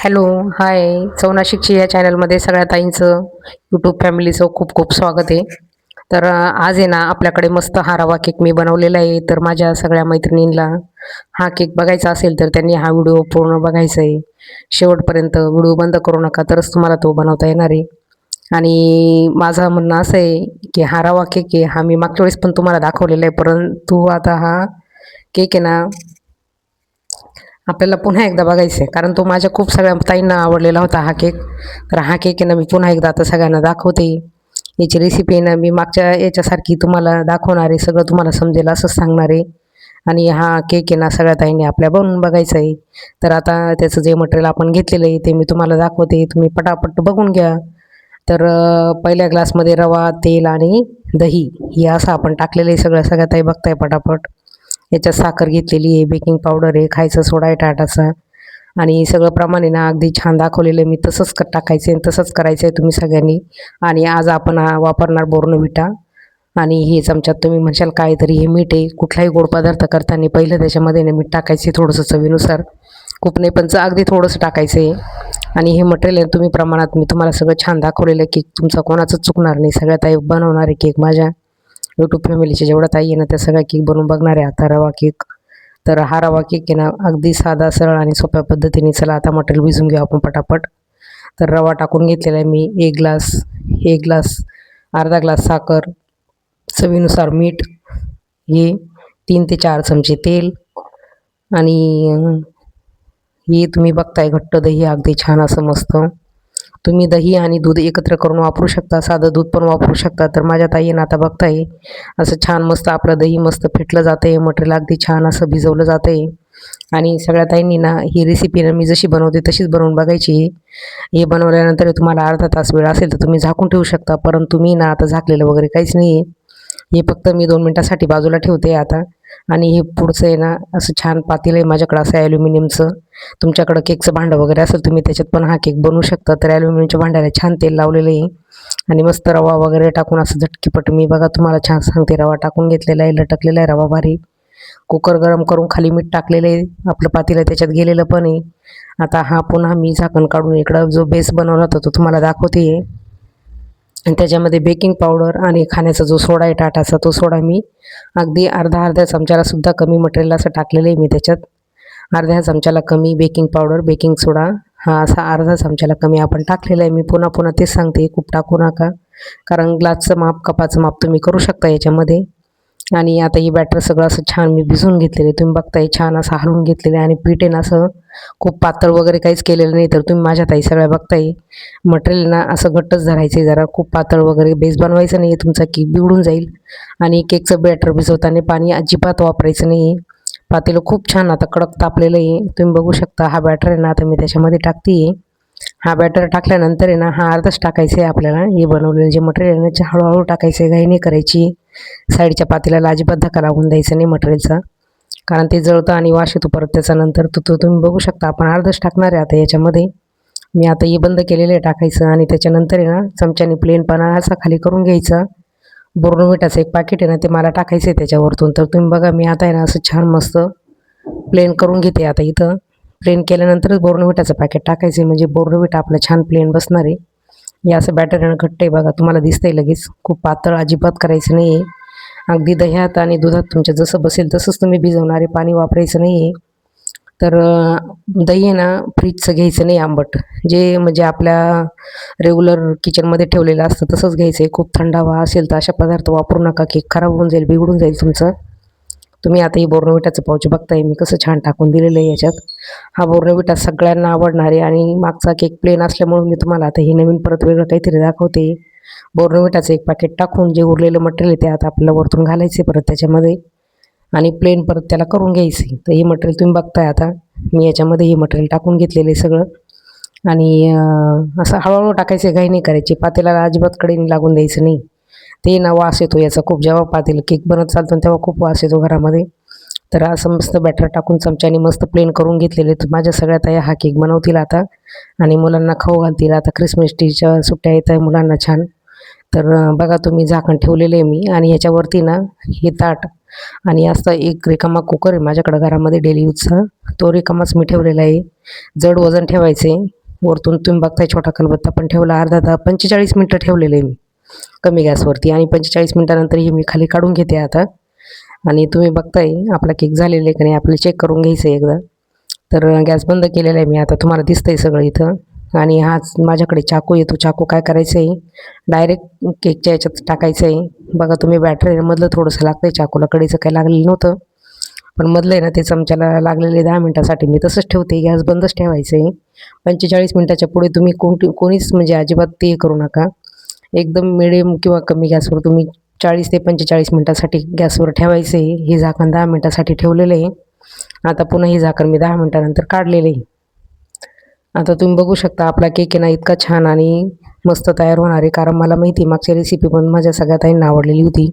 Hello hi. चौनाशिकची या चॅनलमध्ये सगळ्या ताईंचं यूट्यूब फॅमिलीचं खूप खूप स्वागत आहे. तर आज आहे ना आपल्याकडे मस्त हा रवा केक मी बनवलेला आहे. तर माझ्या सगळ्या मैत्रिणींना हा केक बघायचा असेल तर त्यांनी हा व्हिडिओ पूर्ण बघायचा आहे. शेवटपर्यंत व्हिडिओ बंद करू नका तरच तुम्हाला तो बनवता येणार आहे. आणि माझं म्हणणं असं आहे की हा रवा केक आहे हा मी मागच्या वेळेस पण तुम्हाला दाखवलेला आहे. परंतु आता हा केक आहे ना आपल्याला पुन्हा एकदा बघायचं आहे कारण तो माझ्या खूप सगळ्या ताईंना आवडलेला होता हा केक. तर हा केक आहे ना मी पुन्हा एकदा आता सगळ्यांना दाखवते. याची रेसिपी आहे ना मी मागच्या याच्यासारखी तुम्हाला दाखवणार आहे सगळं तुम्हाला समजेल असंच सांगणार आहे. आणि हा केक आहे ना सगळ्या ताईंनी आपल्या बनवून बघायचा आहे तर आता त्याचं जे मटेरियल आपण घेतलेलं आहे ते मी तुम्हाला दाखवते. तुम्ही पटापट बघून घ्या. तर पहिल्या ग्लासमध्ये रवा तेल आणि दही हे असं आपण टाकलेलं आहे सगळं. सगळ्या ताई बघताय पटापट. याच्यात साखर घेतलेली आहे बेकिंग पावडर आहे खायचा सोडा आहे टाटाचा. आणि सगळं प्रमाणे ना अगदी छान दाखवलेलं आहे. मी तसंच क टाकायचं आहे तसंच करायचं आहे तुम्ही सगळ्यांनी. आणि आज आपण हा वापरणार बोर्नविटा आणि हे चमच्यात तुम्ही म्हणशाल काय तरी हे मीठ आहे. कुठलाही गोड पदार्थ करताना पहिलं त्याच्यामध्ये ना मीठ टाकायचे आहे थोडंसं चवीनुसार. खूप नाही पण अगदी थोडंसं टाकायचं आहे. आणि हे मटेरियल तुम्ही प्रमाणात मी तुम्हाला सगळं छान दाखवलेलं आहे केक तुमचा कोणाचं चुकणार नाही. सगळ्यात आई बनवणार आहे केक माझ्या. यूट्यूब फॅमिलीच्या जेवढ्या ताई आहे ना त्या सगळ्या केक बनवून बघणार आहे. आता रवा केक तर हा रवा केक आहे ना अगदी साधा सरळ आणि सोप्या पद्धतीने चला आता मटेरियल भिजून घेऊ आपण पटापट. तर रवा टाकून घेतलेला आहे मी. एक ग्लास एक ग्लास अर्धा ग्लास साखर चवीनुसार मीठ हे तीन ते चार चमचे तेल आणि हे तुम्ही बघताय घट्ट दही अगदी छान असं मस्त. तुम्ही दही आणि दूध एकत्र करून वापरू शकता साधं दूध पण वापरू शकता. तर माझ्या ताईनं आता बघताय असं छान मस्त आपलं दही मस्त फेटलं जातं आहे मटेरियल अगदी छान असं भिजवलं जातं आहे आणि सगळ्या ताईंनी ना ही रेसिपी ना मी जशी बनवते तशीच बनवून बघायची. हे बनवल्यानंतर तुम्हाला अर्धा तास वेळ असेल तर तुम्ही झाकून ठेवू शकता परंतु मी ना आता झाकलेलं वगैरे काहीच नाही आहे हे फक्त मी दोन मिनटासाठी बाजूला ठेवते आता. आणि हे पुढचं आहे ना असं छान पातेलं आहे माझ्याकडं असं ॲल्युमिनियमचं तुमच्याकडं केकचं भांडं वगैरे असेल तुम्ही त्याच्यात पण हा केक बनवू शकता. तर ॲल्युमिनियमच्या भांड्याला छान तेल लावलेलं आहे. आणि मस्त रवा वगैरे टाकून असं झटकीपट मी बघा तुम्हाला छान सांगते रवा टाकून घेतलेला आहे लटकलेला आहे रवा भारी. कुकर गरम करून खाली मीठ टाकलेलं आहे आपलं पातेलं त्याच्यात गेलेलं पण आहे. आता हा पुन्हा मी झाकण काढून इकडं जो बेस बनवला होता तो तुम्हाला दाखवते. आहे आणि त्याच्यामध्ये बेकिंग पावडर आणि खाण्याचा जो सोडा आहे टाटाचा तो सोडा मी अगदी अर्धा अर्ध्या चमच्याला सुद्धा कमी मटेरियल असं टाकलेलं आहे मी त्याच्यात. अर्ध्या चमच्याला कमी बेकिंग पावडर बेकिंग सोडा हा असा अर्धा चमच्याला कमी आपण टाकलेला आहे. मी पुन्हा पुन्हा तेच सांगते खूप टाकू नका. कारण ग्लासचं माप कपाचं माप तुम्ही करू शकता याच्यामध्ये. आणि आता ही बॅटर सगळं असं छान मी भिजून घेतलेलं आहे. तुम्ही बघताय छान असं हलवून घेतलेलं आहे आणि पीठ असं खूप पातळ वगैरे काहीच केलेलं नाही. तर तुम्ही माझ्या ताई सगळ्या बघताय. मटेरियल ना असं घट्टच धरायचं आहे जरा. खूप पातळ वगैरे बेस बनवायचं नाही आहे तुमचा केक बिघडून जाईल. आणि केकचं बॅटर भिजवताना पाणी अजिबात वापरायचं नाही आहे पातेलं खूप छान आता कडक तापलेलं आहे. तुम्ही बघू शकता हा बॅटर आहे ना आता मी त्याच्यामध्ये टाकते आहे हा बॅटर टाकल्यानंतर आहे ना हा अर्धच टाकायचं आहे आपल्याला. हे बनवलेलं जे मटेरियल आहे ना हळूहळू टाकायचं आहे घाई नाही करायची. साईडच्या पातेल्याला अजिबात धक्का लागून द्यायचा नाही मटेरियलचा कारण ते जळतं आणि वाश येतो परत त्याच्यानंतर. तो तो तुम्ही बघू शकता आपण अर्धच टाकणार आहे आता याच्यामध्ये. मी आता हे बंद केलेलं आहे टाकायचं आणि त्याच्यानंतर आहे ना चमच्याने प्लेन पाना असा खाली करून घ्यायचा. बोर्नविटाचं एक पाकिट आहे ना ते मला टाकायचं आहे त्याच्यावरतून. तर तुम्ही बघा मी आता आहे ना असं छान मस्त प्लेन करून घेते आता इथं. प्लेन केल्यानंतरच बोर्नविटाचं पॅकेट टाकायचं आहे. म्हणजे बोर्नविटा आपलं छान प्लेन बसणार आहे. हे असं बॅटर आणि घट्ट आहे बघा तुम्हाला दिसतंय लगेच. खूप पातळ अजिबात करायचं नाही आहे अगदी दह्यात आणि दुधात तुमच्या जसं बसेल तसंच तुम्ही भिजवणारे पाणी वापरायचं नाही आहे तर दही आहे ना फ्रीजचं घ्यायचं नाही आंबट. जे म्हणजे आपल्या रेग्युलर किचनमध्ये ठेवलेलं असतं तसंच घ्यायचं आहे खूप थंड हवा असेल तर अशा पदार्थ वापरू नका केक खराब होऊन जाईल बिघडून जाईल तुमचं. तुम्ही आता ही बोर्नविटाचं पाऊच बघताय मी कसं छान टाकून दिलेलं आहे याच्यात. हा बोर्नविटा सगळ्यांना आवडणार आहे आणि मागचा केक प्लेन असल्यामुळे मी तुम्हाला आता हे नवीन परत वेगळं काहीतरी दाखवते. बोर्नविटाचं एक पॅकेट टाकून जे उरलेलं मटेरियल आहे ते आता आपल्याला वरतून घालायचे परत त्याच्यामध्ये. आणि प्लेन परत त्याला करून घ्यायचे तर हे मटेरियल तुम्ही बघताय आता. मी याच्यामध्ये हे मटेरियल टाकून घेतलेलं आहे सगळं. आणि असं हळूहळू टाकायचं काही नाही करायची. पातेल्याला अजिबात कडेने लागून द्यायचं नाही. ते ना वास येतो याचा. खूप जेव्हा पातील केक बनत चालतो ना तेव्हा खूप वास येतो घरामध्ये. तर असं मस्त बॅटर टाकून चमच्याने मस्त प्लेन करून घेतलेले तर माझ्या सगळ्या ताया हा केक बनवतील आता. आणि मुलांना खाऊ घालतील. आता क्रिसमस टीच्या सुट्ट्या येत आहे मुलांना छान. तर बघा तुम्ही झाकण ठेवलेलं आहे मी. आणि ह्याच्यावरती ना हे ताट आणि असा एक रिकामा कुकर आहे माझ्याकडं घरामध्ये डेली यूजचा तो रिकामाच मी ठेवलेला आहे. जड वजन ठेवायचं आहे वरतून तुम्ही बघताय छोटा कलबत्ता पण ठेवला. अर्धा दहा पंचेचाळीस मिनटं ठेवलेलं आहे मी. कमी गॅसवरती. आणि पंचेचाळीस मिनटानंतर हे मी खाली काढून घेते आता. आणि तुम्ही बघताय आपला केक झालेला आहे का नाही आपल्याला चेक करून घ्यायचं आहे एकदा. तर गॅस बंद केलेला आहे मी आता तुम्हाला दिसतंय सगळं इथं. आणि हाच माझ्याकडे चाकू येतो चाकू काय करायचं आहे डायरेक्ट केकच्या याच्यात टाकायचं आहे बघा तुम्ही बॅटरीमधलं थोडंसं लागतं आहे चाकूला कडीचं काही लागलेलं नव्हतं. पण मधलं आहे ना ते चमच्याला लागलेले दहा मिनटासाठी मी तसंच ठेवते गॅस बंदच ठेवायचं आहे पंचेचाळीस मिनटाच्या पुढे तुम्ही कोणती कोणीच म्हणजे अजिबात ते करू नका. एकदम मिडियम किंवा कमी गॅसवर तुम्ही चाळीस ते पंचेचाळीस मिनटासाठी गॅसवर ठेवायचं आहे. हे झाकण दहा मिनटासाठी ठेवलेलं आहे. आता पुन्हा हे झाकण मी दहा मिनटानंतर काढलेलं आहे. आता तुम्ही बघू शकता आपला केक आहे ना इतका छान आणि मस्त तयार होणार आहे. कारण मला माहिती मागची रेसिपी पण माझ्या सगळ्या ताईंना आवडलेली होती.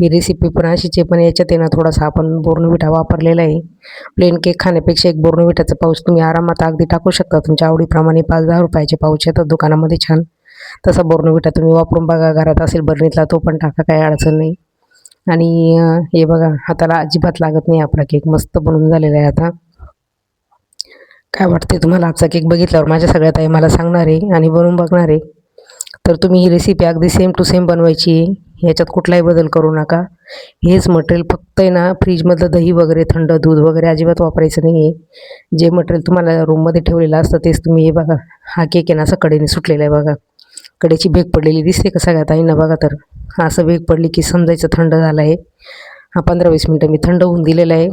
ही रेसिपी पण अशीच आहे पण याच्यात आहे ना थोडासा आपण बोर्नविटा वापरलेला आहे. प्लेन केक खाण्यापेक्षा एक बोर्नविटाचं पाऊच तुम्ही आरामात अगदी टाकू शकता. तुमच्या आवडीप्रमाणे पाच दहा रुपयाचे पाऊच येतात दुकानामध्ये छान. तसा बोर्नविटा तुम्ही वापरून बघा घरात असेल बरणीतला तो पण टाका काही अडचण नाही. आणि हे बघा हाताला अजिबात लागत नाही आपला केक मस्त बनून झालेला आहे आता. काय वाटते तुम्हाला? आजचा केक बघितल्यावर माझ्या सगळ्या ताई मला सांगणार आहे आणि बनवून बघणार आहे. तर तुम्ही ही रेसिपी अगदी सेम टू सेम बनवायची आहे. ह्याच्यात कुठलाही बदल करू नका. हेच मटेरियल फक्त आहे ना फ्रीजमधलं दही वगैरे थंड दूध वगैरे अजिबात वापरायचं नाही आहे. जे मटेरियल तुम्हाला रूममध्ये ठेवलेलं असतं तेच तुम्ही हे बघा. हा केक आहे ना असं कडेने सुटलेला आहे बघा. कडेची भेग पडलेली दिसते का सगळ्या ताईंना बघा तर. असं भेग पडली की समजायचं थंड झालं आहे. हा पंधरा वीस मिनटं मी थंड होऊन दिलेला आहे.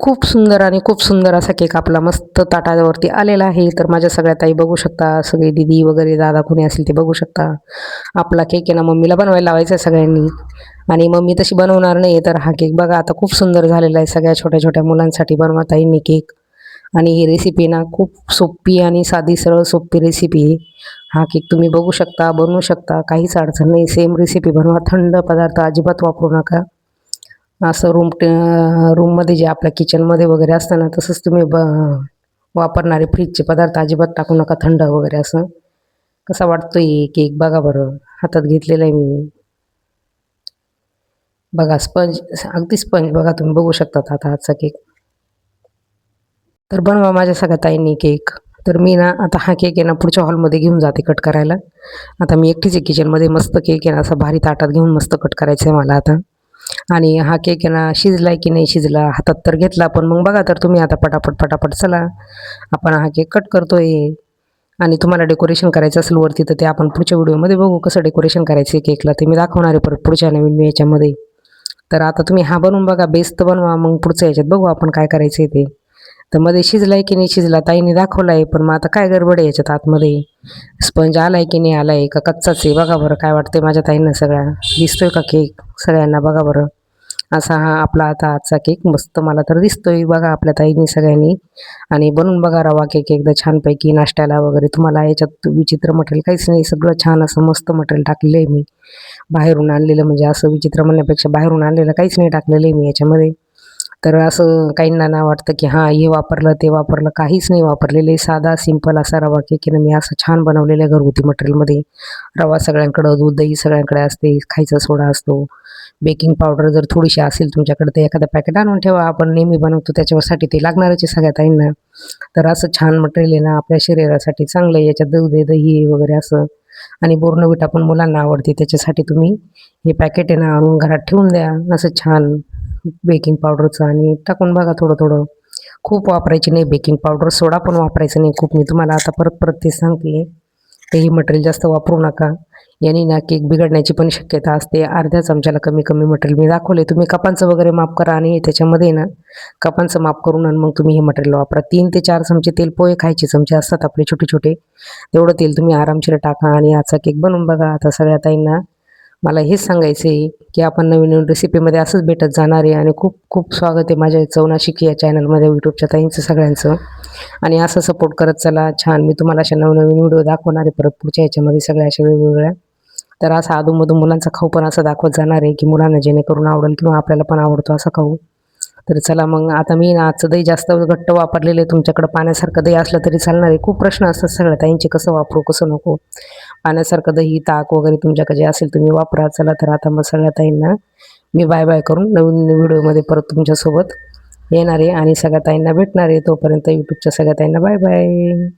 खूप सुंदर आणि खूप सुंदर असा केक आपला मस्त ताटावरती आलेला आहे. तर माझ्या सगळ्या ताई बघू शकता सगळे दिदी वगैरे दादा कोणी असेल ते बघू शकता. आपला केक आहे ना मम्मीला बनवायला लावायचा आहे सगळ्यांनी. आणि मम्मी तशी बनवणार नाही तर हा केक बघा आता खूप सुंदर झालेला आहे. सगळ्या छोट्या छोट्या मुलांसाठी बनवा ताईंनी केक. आणि ही रेसिपी ना खूप सोपी आणि साधी सरळ सोपी रेसिपी आहे. हा केक तुम्ही बघू शकता बनवू शकता काहीच अडचण नाही. सेम रेसिपी बनवा थंड पदार्थ अजिबात वापरू नका. असं रूम टे रूममध्ये जे आपल्या किचनमध्ये वगैरे असतं ना तसंच तुम्ही ब वापरणारे फ्रीजचे पदार्थ अजिबात टाकू नका थंड वगैरे असं. कसा वाटतो आहे केक बघा बरं. हातात घेतलेला आहे मी. बघा स्पंज अगदी स्पंज बघा तुम्ही बघू शकता आता आजचा केक तर बनवा माझ्या सगळ्या ताईंनी केक. तर मी ना आता हा केक आहे ना पुढच्या हॉलमध्ये घेऊन जाते कट करायला. आता मी एकटीच आहे किचनमध्ये मस्त केक आहे ना असा भारी ताटात घेऊन मस्त कट करायचं आहे मला आता. आणि हा केक आहे ना शिजला की नाही शिजला हातात तर घेतला पण मग बघा तर तुम्ही आता पटापट पटापट चला. आपण हा केक कट करतोय. आणि तुम्हाला डेकोरेशन करायचं असेल वरती तर ते आपण पुढच्या व्हिडिओमध्ये बघू कसं डेकोरेशन करायचं आहे केकला. ते मी दाखवणार आहे परत पुढच्या नवीन याच्यामध्ये. तर आता तुम्ही हा बनवून बघा बेस्ट बनवा मग पुढच्या याच्यात बघू आपण काय करायचं आहे ते. तर मध्ये शिजलाय की नाही शिजला ताईने दाखवला आहे पण मग आता काय गडबड आहे याच्यात आतमध्ये? स्पंज आलाय की नाही आलाय? का कच्चाच आहे? बघा बरं काय वाटतंय माझ्या ताईनं सगळ्या. दिसतोय का केक सगळ्यांना? बघा बरं. असा हा आपला आता आजचा केक मस्त मला तर दिसतोय. बघा आपल्या ताईंनी सगळ्यांनी. आणि बनवून बघा रवा केक एकदा छानपैकी नाश्त्याला वगैरे. तुम्हाला याच्यात विचित्र मटेरियल काहीच नाही. सगळं छान असं मस्त मटेरियल टाकलेलं आहे मी. बाहेरून आणलेलं म्हणजे असं विचित्र म्हणण्यापेक्षा बाहेरून आणलेलं काहीच नाही टाकलेलं आहे मी याच्यामध्ये. तर असं काहींना ना वाटतं की हां हे वापरलं ते वापरलं काहीच नाही वापरलेलं आहे साधा सिंपल असा रवा केक की ना मी असं छान बनवलेलं आहे घरगुती मटेरियलमध्ये. रवा सगळ्यांकडं दूध दही सगळ्यांकडे असते खायचा सोडा असतो. बेकिंग पावडर जर थोडीशी असेल तुमच्याकडे तर एखादं पॅकेट आणून ठेवा. आपण नेहमी बनवतो त्याच्यासाठी ते लागणारच आहे सगळ्या ताईंना. तर असं छान मटेरियल आहे ना आपल्या शरीरासाठी चांगलं आहे. याच्यात दूध आहे दही वगैरे असं. आणि बोर्नविटा पण मुलांना आवडते. त्याच्यासाठी तुम्ही हे पॅकेट आहे ना आणून घरात ठेवून द्या. असं छान. बेकिंग पावडरचं आणि टाकून बघा थोडं थोडं खूप वापरायची नाही बेकिंग पावडर सोडा पण वापरायचं नाही खूप. मी तुम्हाला आता परत परत ते सांगते. ते ही मटेरियल जास्त वापरू नका. यांनी ना केक बिघडण्याची पण शक्यता असते. अर्ध्या चमच्याला कमी कमी मटेरियल मी दाखवले तुम्ही कपांचं वगैरे माप करा आणि त्याच्यामध्ये ना कपांचं माप करून आणि मग तुम्ही हे मटेरियल वापरा. तीन ते चार चमचे तेल पोहे खायचे. चमचे असतात आपले छोटे छोटे तेवढं तेल तुम्ही आरामशीर टाका आणि आजचा केक बनवून बघा. आता सगळ्या ताईंना मला हेच सांगायचं आहे की आपण नवीन नवीन रेसिपीमध्ये असंच भेटत जाणार आहे आणि खूप खूप स्वागत आहे माझ्या चौनाशिकी या चॅनलमध्ये यूट्यूबच्या ताईंचं सगळ्यांचं. आणि असं सपोर्ट करत चला. छान मी तुम्हाला अशा नवनवीन व्हिडिओ दाखवणार आहे परत पुढच्या याच्यामध्ये सगळ्या अशा वेगवेगळ्या. तर असं अधूनमधून मुलांचा खाऊ पण असं दाखवत जाणार आहे की मुलांना जेणेकरून आवडेल किंवा आपल्याला पण आवडतो असा खाऊ. तर चला मग आता मी ना आजचं दही जास्त घट्ट वापरलेलं आहे तुमच्याकडं पाण्यासारखं दही असलं तरी चालणार आहे. खूप प्रश्न असतात सगळ्या ताईंचे कसं वापरू कसं नको? पाण्यासारखं दही ताक वगैरे तुमच्याकडे जे असेल तुम्ही वापरा. चला तर आता मग सगळ्या ताईंना मी बाय बाय करून नवीन व्हिडिओमध्ये परत तुमच्यासोबत येणार आहे आणि सगळ्या ताईंना भेटणार आहे. तोपर्यंत यूट्यूबच्या सगळ्या ताईंना बाय बाय.